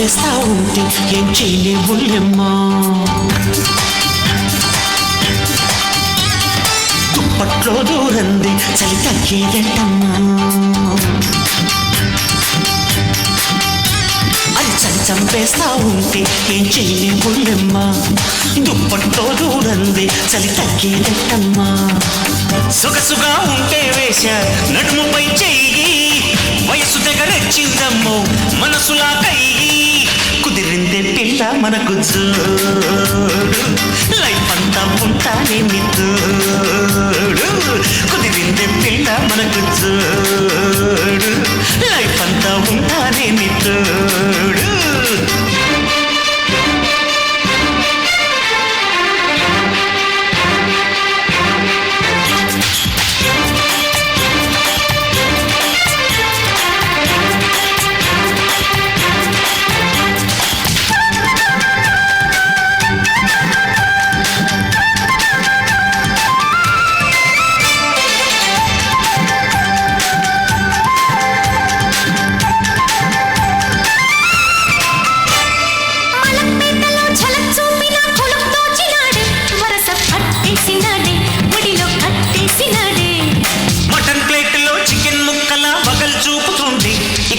చంపేస్తా ఉంటే ఏం చేయలేవులేమ్మా. దుప్పట్లో దూరంది చలి తగ్గేదటమ్మా అది చలి చంపేస్తా ఉంటే ఏం చేయలేవులేమ్మా. దుప్పట్లో దూరంది చలి తగ్గేదటమ్మా సుగసుగా ఉంటే వేష నడుముపై చెయ్యి. వయసు దగ్గర చిందమ్మో మనసులా కయ్యి. తిరిందే పిల్ల మనకు లైఫ్ అంతా ఉంటానే నీ కుదిరిందే పిల్ల మనకు చూడు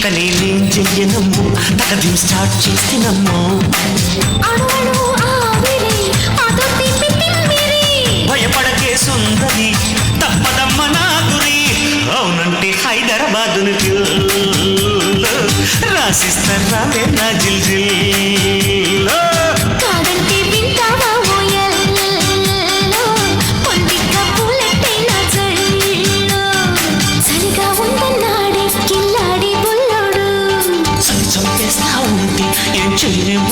ఇక నేనేం చెయ్యనమ్ము. తగదిం స్టార్ట్ చేసినమ్ము. భయపడకే సుందరి తప్పదమ్మ నా గురి అవునంటే హైదరాబాదును రాసిస్తారా నా జిల్ జిల్? ఉంటే ఏం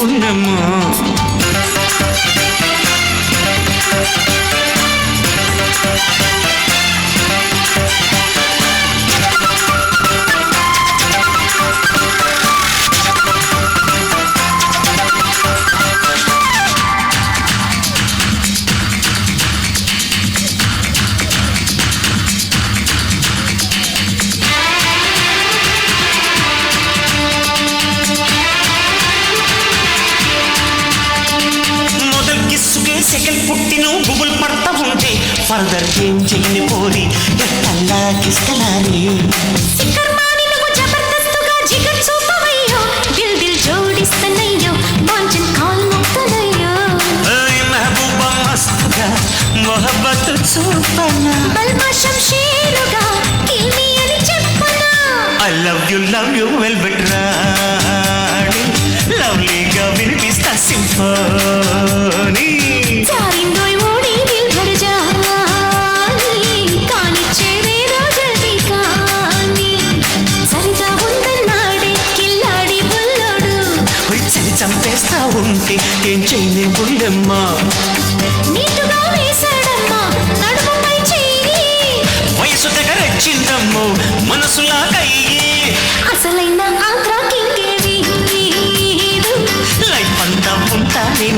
పుట్టిన బుబుల్ పడతా ఉంటే ఫర్దర్ ఏం చెయ్యని పోరి? ఎట్టల్లా కిస్తలాని సిక్కర్మాని నువ్వు జబర్దస్తుగా జిగర్ చూపవయ్యో దిల్ దిల్ జోడిస్తనయ్యో వాంచన్ కాల్ మొక్కనయ్యో ఓయ్ మహబూబా మస్తుగా మొహబ్బత్ చూపనా? బల్మా శంషీరుగా కిల్మి అని చెప్పనా? I love you love you well బెట్రాడి లవ్లీగా వినిపిస్తా సింఫోనీ. చేస్తా ఉంటే ఏం చెయ్యి ఉండమ్మా వయసు దగ్గర వచ్చిందమ్మో మనసులాగయ్యి. అసలైన లైఫ్ అంతా ఉంటానే